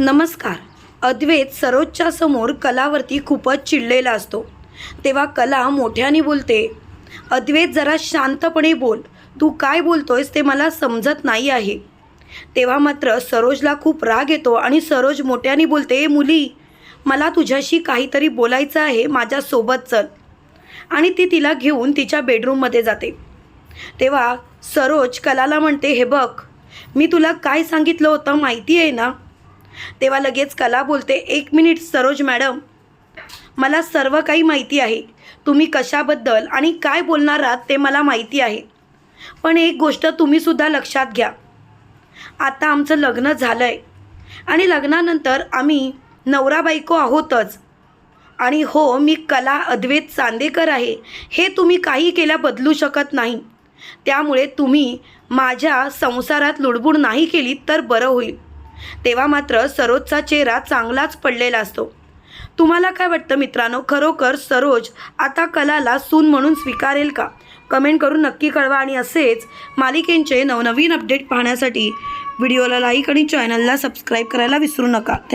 नमस्कार. अद्वैत सरोजच्या समोर कलावरती खूपच चिडलेला असतो. तेव्हा कला मोठ्याने बोलते अद्वैत जरा शांतपणे बोल. तू काय बोलतोयस ते मला समजत नाही आहे. तेव्हा मात्र सरोजला खूप राग येतो आणि सरोज मोठ्याने बोलते मुली मला तुझ्याशी काहीतरी बोलायचं आहे माझ्यासोबत चल. आणि ती तिला घेऊन तिच्या बेडरूममध्ये जाते. तेव्हा सरोज कलाला म्हणते हे बघ मी तुला काय सांगितलं होतं माहिती आहे ना? तेव्हा लगेच कला बोलते एक मिनिट सरोज मॅडम. मला सर्व काही माहिती आहे. तुम्ही कशाबद्दल आणि काय बोलणार आहात ते मला माहिती आहे. पण एक गोष्ट तुम्हीसुद्धा लक्षात घ्या. आता आमचं लग्न झालं आहे आणि लग्नानंतर आम्ही नवरा बायको आहोतच. आणि हो मी कला अद्वैत चांदेकर आहे. हे तुम्ही काही केल्या बदलू शकत नाही. त्यामुळे तुम्ही माझ्या संसारात लुडबुड नाही केली तर बरं होईल. तेव्हा मात्र सरोजचा चेहरा चांगलाच पडलेला असतो. तुम्हाला काय वाटतं मित्रांनो? खरोखर सरोज आता कलाला सून म्हणून स्वीकारेल का? कमेंट करून नक्की कळवा आणि असेच मालिकेंचे नवनवीन अपडेट पाहण्यासाठी व्हिडिओला लाईक आणि चॅनलला सबस्क्राईब करायला विसरू नका. थँक